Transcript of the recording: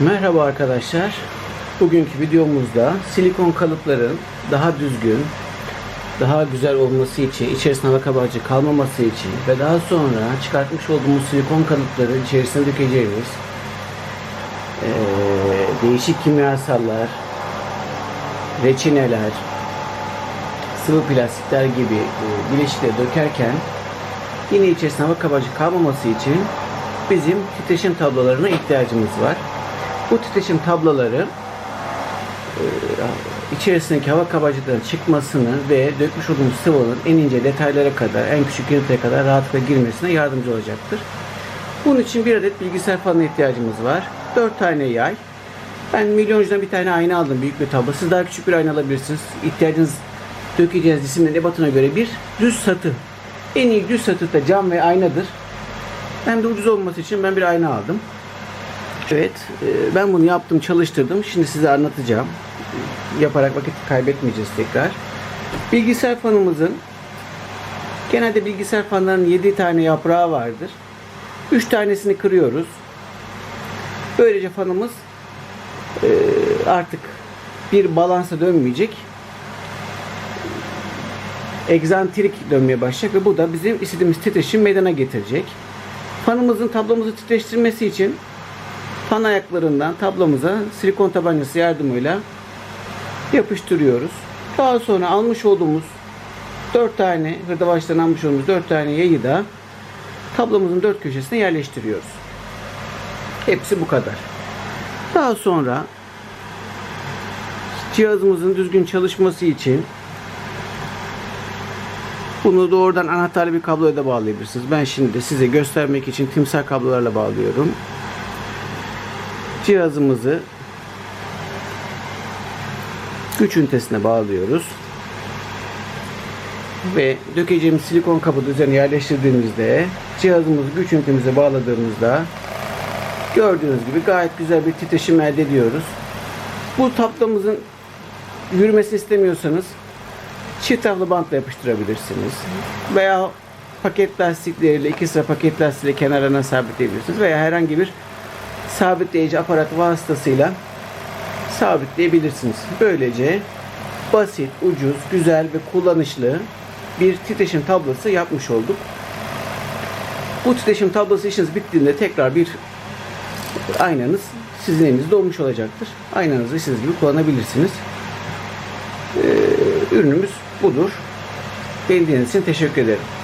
Merhaba arkadaşlar. Bugünkü videomuzda silikon kalıpların daha düzgün, daha güzel olması için, içerisinde hava kabarcığı kalmaması için ve daha sonra çıkartmış olduğumuz silikon kalıpları içerisine dökeceğimiz eee, değişik kimyasallar, reçineler, sıvı plastikler gibi e, bileşikleri dökerken yine içerisinde hava kabarcığı kalmaması için bizim titreşim tablolarına ihtiyacımız var. Bu titreşim tabloları e, içerisindeki hava kabarcıklarının çıkmasını ve dökmüş olduğumuz sıvının en ince detaylara kadar, en küçük girintiye kadar rahatlıkla girmesine yardımcı olacaktır. Bunun için bir adet bilgisayar fanına ihtiyacımız var. 4 tane yay. Ben milyoncudan bir tane ayna aldım. Büyük bir tablo. Siz daha küçük bir ayna alabilirsiniz. İhtiyacınız dökeceğiniz cisimlerin ebatına göre bir düz satı. En iyi düz satı da cam ve aynadır. Hem de ucuz olması için ben bir ayna aldım. Evet, e, ben bunu yaptım, çalıştırdım. Şimdi size anlatacağım. Yaparak vakit kaybetmeyeceğiz tekrar. Bilgisayar fanımızın genelde bilgisayar fanlarının 7 tane yaprağı vardır. 3 tanesini kırıyoruz. Böylece fanımız e, artık bir balansa dönmeyecek. Egzantrik dönmeye başlayacak ve bu da bizim istediğimiz titreşim meydana getirecek. Fanımızın tablomuzu titreştirmesi için fan ayaklarından tablomuza silikon tabancası yardımıyla yapıştırıyoruz. Daha sonra almış olduğumuz 4 tane hırdavatçıdan almış olduğumuz 4 tane yayı da tablomuzun dört köşesine yerleştiriyoruz. Hepsi bu kadar. Daha sonra cihazımızın düzgün çalışması için bunu doğrudan anahtarlı bir kabloya da bağlayabilirsiniz. Ben şimdi size göstermek için timsah kablolarla bağlıyorum. Cihazımızı güç ünitesine bağlıyoruz. Ve dökeceğimiz silikon kabı üzerine yerleştirdiğimizde cihazımızı güç ünitemize bağladığımızda gördüğünüz gibi gayet güzel bir titreşim elde ediyoruz. Bu tablamızın yürümesini istemiyorsanız çift taraflı bantla yapıştırabilirsiniz. Veya paket lastikleriyle iki sıra paket lastiğiyle kenarına sabitleyebilirsiniz. Veya herhangi bir sabitleyici aparat vasıtasıyla sabitleyebilirsiniz. Böylece basit, ucuz, güzel ve kullanışlı bir titreşim tablosu yapmış olduk. Bu titreşim tablosu işiniz bittiğinde tekrar bir aynanız sizin elinizde olmuş olacaktır. Aynanızı istediğiniz gibi kullanabilirsiniz. Ee, ürünümüz budur. Beni dinlediğiniz için teşekkür ederim.